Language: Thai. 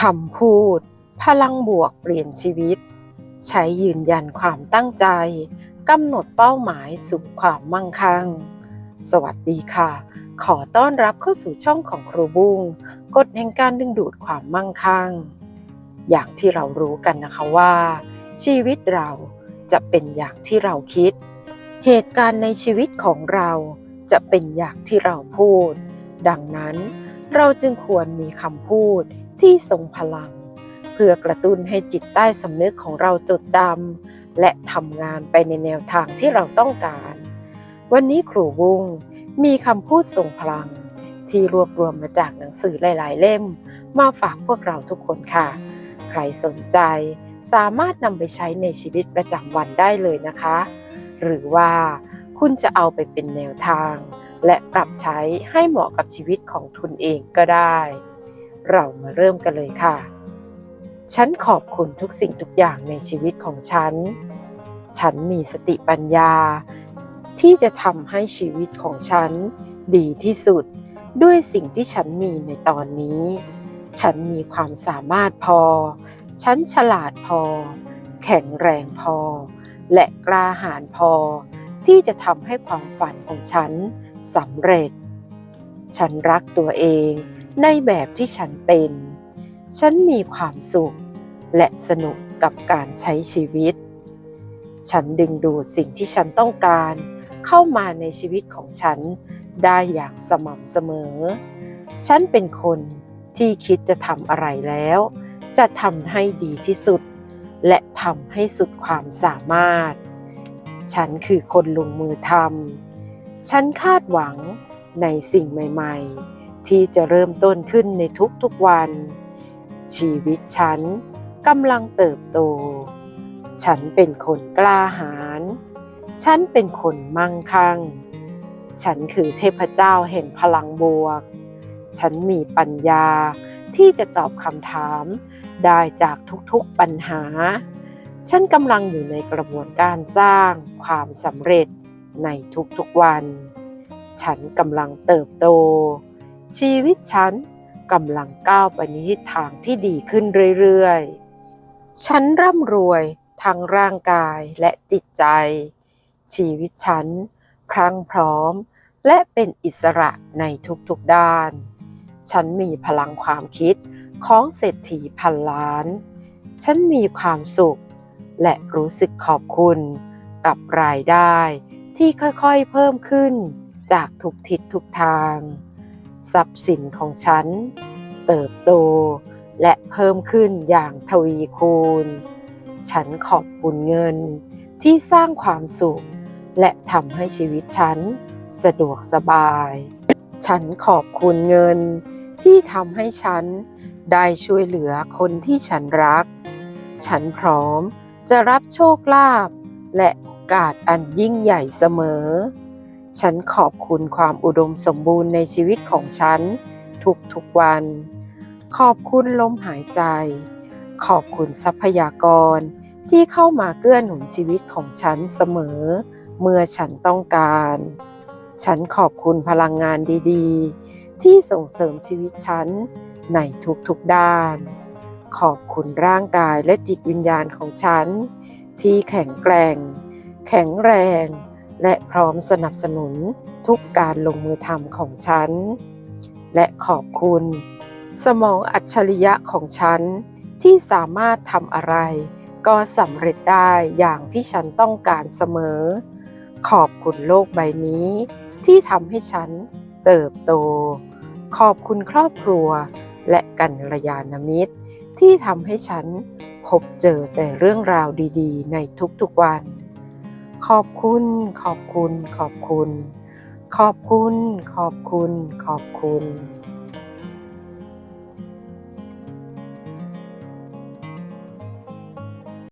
คำพูด พลังบวกเปลี่ยนชีวิต ใช้ยืนยันความตั้งใจกำหนดเป้าหมายสู่ความมั่งคั่ง สวัสดีค่ะ ขอต้อนรับเข้าสู่ช่องของครูบุ้งกฎแห่งการดึงดูดความมั่งคั่ง อย่างที่เรารู้กันนะคะว่า ชีวิตเราจะเป็นอย่างที่เราคิด เหตุการณ์ในชีวิตของเราจะเป็นอย่างที่เราพูด ดังนั้นเราจึงควรมีคำพูด ที่ทรงพลัง เพื่อกระตุ้นให้จิตใต้สำนึกของเราจดจำและทำงานไปในแนวทางที่เราต้องการ วันนี้ครูวุ้งมีคำพูดทรงพลัง ที่รวบรวมมาจากหนังสือหลาย ๆ เล่ม มาฝากพวกเราทุกคนค่ะ ใครสนใจสามารถนำไปใช้ในชีวิตประจำวันได้เลยนะคะ หรือว่าคุณจะเอาไปเป็นแนวทาง และปรับใช้ให้เหมาะกับชีวิตของทุนเองก็ได้ เรามาเริ่มกันเลยค่ะ ฉันขอบคุณทุกสิ่งทุกอย่างในชีวิตของฉัน ฉันมีสติปัญญา ที่จะทำให้ชีวิตของฉันดีที่สุด ด้วยสิ่งที่ฉันมีในตอนนี้ ฉันมีความสามารถพอ ฉันฉลาดพอ แข็งแรงพอ และกล้าหาญพอ ที่จะทำให้ความฝันของฉันสำเร็จ ฉันรักตัวเอง ในแบบที่ฉันเป็น ฉันมีความสุขและสนุกกับการใช้ชีวิต ฉันดึงดูดสิ่งที่ฉันต้องการเข้ามาในชีวิตของฉันได้อย่างสม่ำเสมอ ฉันเป็นคนที่คิดจะทำอะไรแล้ว จะทำให้ดีที่สุด และทำให้สุดความสามารถ ฉันคือคนลงมือทำฉันคาดหวังในสิ่งใหม่ ๆ ที่จะเริ่มต้นขึ้นในทุกๆวัน ชีวิตฉันกำลังเติบโต ฉันเป็นคนกล้าหาญ ฉันเป็นคนมั่งคั่ง ฉันคือเทพเจ้าแห่งพลังบวก ฉันมีปัญญาที่จะตอบคำถามได้จากทุกๆปัญหา ฉันกำลังอยู่ในกระบวนการสร้างความสำเร็จในทุกๆวัน ฉันกำลังเติบโต ชีวิตฉันกำลังก้าวไปในทิศทางที่ดีขึ้นเรื่อยๆ ฉันร่ำรวยทั้งร่างกายและจิตใจ ชีวิตฉันพรั่งพร้อม และเป็นอิสระในทุกๆด้าน ฉันมีพลังความคิดของเศรษฐีพันล้าน ฉันมีความสุข และรู้สึกขอบคุณกับรายได้ที่ค่อยๆเพิ่มขึ้นจากทุกทิศทุกทาง ทรัพย์สินของฉัน เติบโตและเพิ่มขึ้นอย่างทวีคูณ ฉันขอบคุณเงินที่สร้างความสุข และทำให้ชีวิตฉันสะดวกสบาย ฉันขอบคุณเงินที่ทำให้ฉันได้ช่วยเหลือคนที่ฉันรัก ฉันพร้อมจะรับโชคลาภและโอกาสอันยิ่งใหญ่เสมอ ฉันขอบคุณความอุดมสมบูรณ์ในชีวิตของฉัน ทุกๆวัน ขอบคุณลมหายใจ ขอบคุณทรัพยากรที่เข้ามาเกื้อหนุนชีวิตของฉันเสมอ เมื่อฉันต้องการ ฉันขอบคุณพลังงานดีๆ ที่ส่งเสริมชีวิตฉันในทุกๆด้าน ขอบคุณร่างกายและจิตวิญญาณของฉัน ที่แข็งแกร่ง แข็งแรง และพร้อมสนับสนุนทุกการลงมือทำของฉัน และขอบคุณ สมองอัจฉริยะของฉัน ที่สามารถทำอะไร ก็สำเร็จได้อย่างที่ฉันต้องการเสมอ ขอบคุณโลกใบนี้ ที่ทำให้ฉันเติบโต ขอบคุณครอบครัว และกัลยาณมิตร ที่ทำให้ฉันพบเจอแต่เรื่องราวดี ๆ ในทุกๆวัน ขอบคุณ ขอบคุณ ขอบคุณ ขอบคุณ ขอบคุณ ขอบคุณ